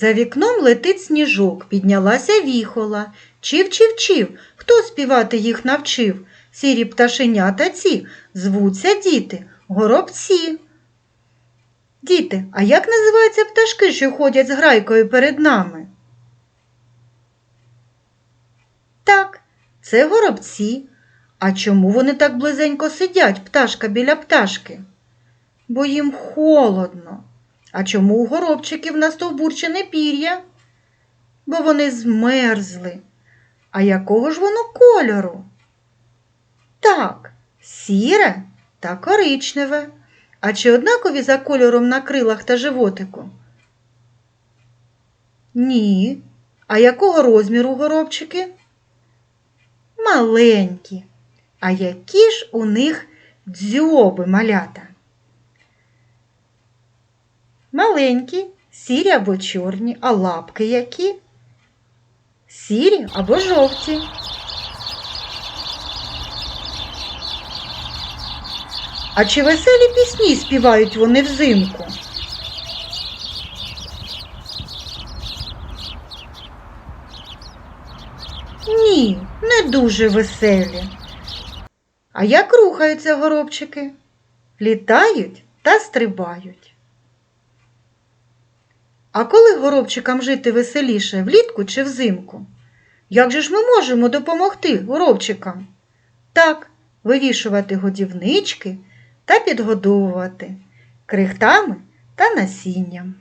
За вікном летить сніжок, піднялася віхола. Чив, чив, чив, хто співати їх навчив? Сірі пташенята ці, звуться діти, горобці. Діти, а як називаються пташки, що ходять з грайкою перед нами? Так, це горобці. А чому вони так близенько сидять, пташка біля пташки? Бо їм холодно. А чому у горобчиків настовбурчене пір'я? Бо вони змерзли. А якого ж воно кольору? Так, сіре та коричневе. А чи однакові за кольором на крилах та животику? Ні. А якого розміру горобчики? Маленькі. А які ж у них дзьоби малята? Маленькі, сірі або чорні, а лапки які? Сірі або жовті. А чи веселі пісні співають вони взимку? Ні, не дуже веселі. А як рухаються горобчики? Літають та стрибають. А коли горобчикам жити веселіше, влітку чи взимку? Як же ж ми можемо допомогти горобчикам? Так, вивішувати годівнички та підгодовувати крихтами та насінням.